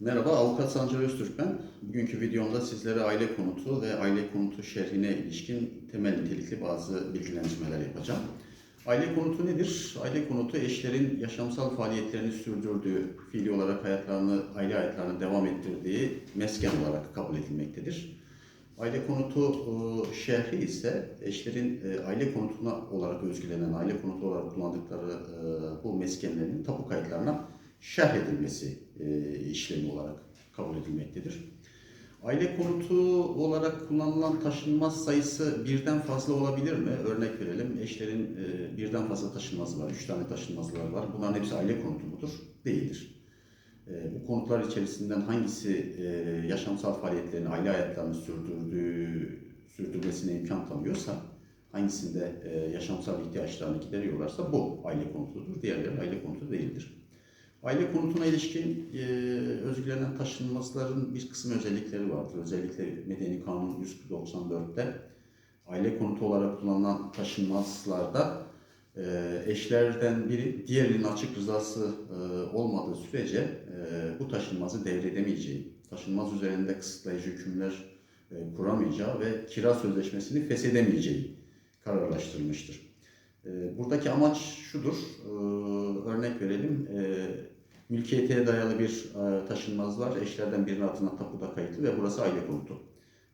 Merhaba, Avukat Sancar Öztürk ben. Bugünkü videomda sizlere aile konutu ve aile konutu şerhine ilişkin temel nitelikli bazı bilgilendirmeler yapacağım. Aile konutu nedir? Aile konutu eşlerin yaşamsal faaliyetlerini sürdürdüğü, fiili olarak hayatlarını, aile hayatlarını devam ettirdiği mesken olarak kabul edilmektedir. Aile konutu e, şerhi ise eşlerin e, aile konutuna olarak özgülenen, aile konutu olarak kullandıkları e, bu meskenlerin tapu kayıtlarına şerh edilmesi e, işlemi olarak kabul edilmektedir. Aile konutu olarak kullanılan taşınmaz sayısı birden fazla olabilir mi? Örnek verelim, eşlerin e, birden fazla taşınmazı var, üç tane taşınmazları var. Bunların hepsi aile konutu mudur? Değildir. E, bu konutlar içerisinden hangisi yaşamsal faaliyetlerini, aile hayatlarını sürdürdüğü, sürdürmesine imkan tanıyorsa, hangisinde yaşamsal ihtiyaçlarını gideriyorlarsa bu aile konutudur. Diğerleri aile konutu değildir. Aile konutuna ilişkin e, özgürlenen taşınmazların bir kısım özellikleri vardır. Özellikle Medeni Kanun 194'te aile konutu olarak kullanılan taşınmazlarda e, eşlerden biri diğerinin açık rızası e, olmadığı sürece e, bu taşınmazı devredemeyeceği, taşınmaz üzerinde kısıtlayıcı hükümler e, kuramayacağı ve kira sözleşmesini feshedemeyeceği kararlaştırılmıştır. E, buradaki amaç şudur, e, örnek verelim, e, mülkiyete dayalı bir e, taşınmaz var, eşlerden birinin adına tapuda kayıtlı ve burası aile konutu.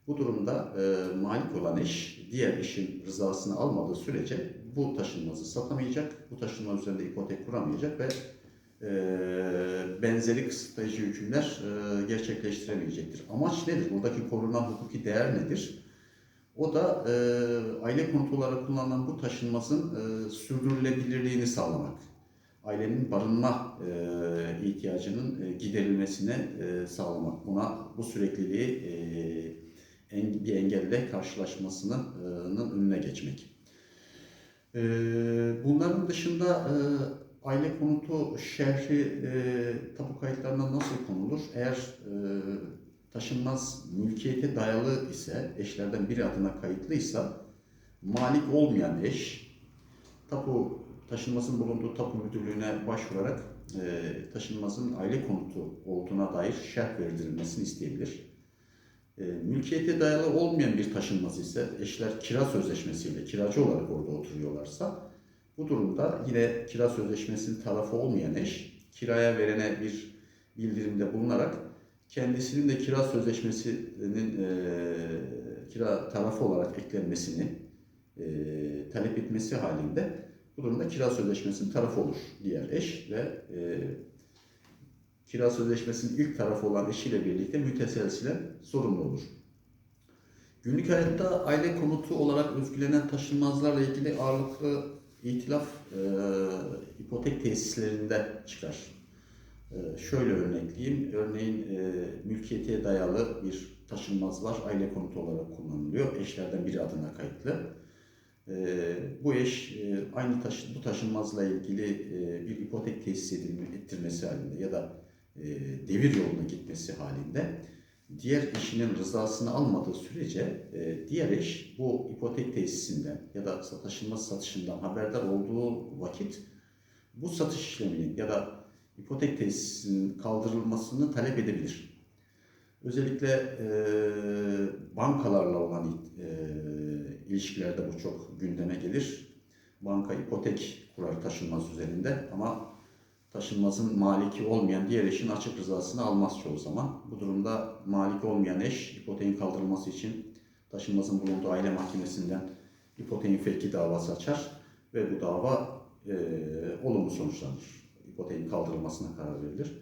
Bu durumda e, malik olan eş diğer eşin rızasını almadığı sürece bu taşınmazı satamayacak, bu taşınmaz üzerinde ipotek kuramayacak ve e, benzeri kısıtlayıcı hükümler e, gerçekleştiremeyecektir. Amaç nedir? Buradaki korunan hukuki değer nedir? O da e, aile konutu olarak kullanılan bu taşınmazın e, sürdürülebilirliğini sağlamak. Ailenin barınma e, ihtiyacının e, giderilmesine e, sağlamak. Buna bu sürekliliği e, en, bir engelle karşılaşmasının e, önüne geçmek. E, bunların dışında e, aile konutu şerhi e, tapu kayıtlarına nasıl konulur? Eğer e, taşınmaz mülkiyete dayalı ise, eşlerden biri adına kayıtlıysa, malik olmayan eş, tapu taşınmazın bulunduğu tapu müdürlüğüne başvurarak e, taşınmazın aile konutu olduğuna dair şerh verdirilmesini isteyebilir. E, mülkiyete dayalı olmayan bir taşınmaz ise, eşler kira sözleşmesiyle kiracı olarak orada oturuyorlarsa, bu durumda yine kira sözleşmesinin tarafı olmayan eş, kiraya verene bir bildirimde bulunarak kendisinin de kira sözleşmesinin e, kira tarafı olarak eklenmesini e, talep etmesi halinde bu durumda kira sözleşmesinin tarafı olur diğer eş ve e, kira sözleşmesinin ilk tarafı olan eşiyle birlikte müteselsilen sorumlu olur. Günlük hayatta aile konutu olarak özgülenen taşınmazlarla ilgili ağırlıklı itilaf e, ipotek tesislerinde çıkar. Ee, şöyle örnekleyeyim. Örneğin e, mülkiyete dayalı bir taşınmaz var. Aile konutu olarak kullanılıyor. Eşlerden biri adına kayıtlı. E, bu eş e, aynı taş, bu taşınmazla ilgili e, bir ipotek tesis edilme, ettirmesi halinde ya da e, devir yoluna gitmesi halinde diğer eşinin rızasını almadığı sürece diğer eş bu ipotek tesisinden ya da taşınmaz satışından haberdar olduğu vakit bu satış işleminin ya da ipotek tesisinin kaldırılmasını talep edebilir. Özellikle e, bankalarla olan e, ilişkilerde bu çok gündeme gelir. Banka ipotek kurar taşınmaz üzerinde ama taşınmazın maliki olmayan diğer eşin açık rızasını almaz çoğu zaman. Bu durumda malik olmayan eş ipoteğin kaldırılması için taşınmazın bulunduğu aile mahkemesinden ipoteğin fevki davası açar ve bu dava e, olumlu sonuçlanır ipoteğin kaldırılmasına karar verilir.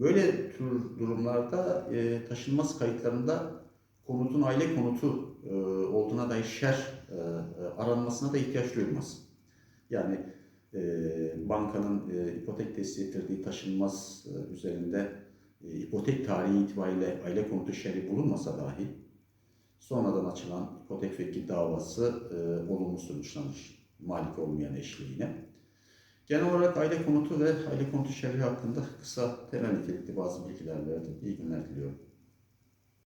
Böyle tür durumlarda e, taşınmaz kayıtlarında konutun aile konutu e, olduğuna dair şer e, aranmasına da ihtiyaç duyulmaz. Yani e, bankanın e, ipotek tesis ettirdiği taşınmaz e, üzerinde e, ipotek tarihi itibariyle aile konutu şerri bulunmasa dahi sonradan açılan ipotek vekil davası e, olumlu sonuçlanır malik olmayan eşliğine. Genel olarak aile konutu ve aile konutu şerhi hakkında kısa temel nitelikli bazı bilgiler verdim. İyi günler diliyorum.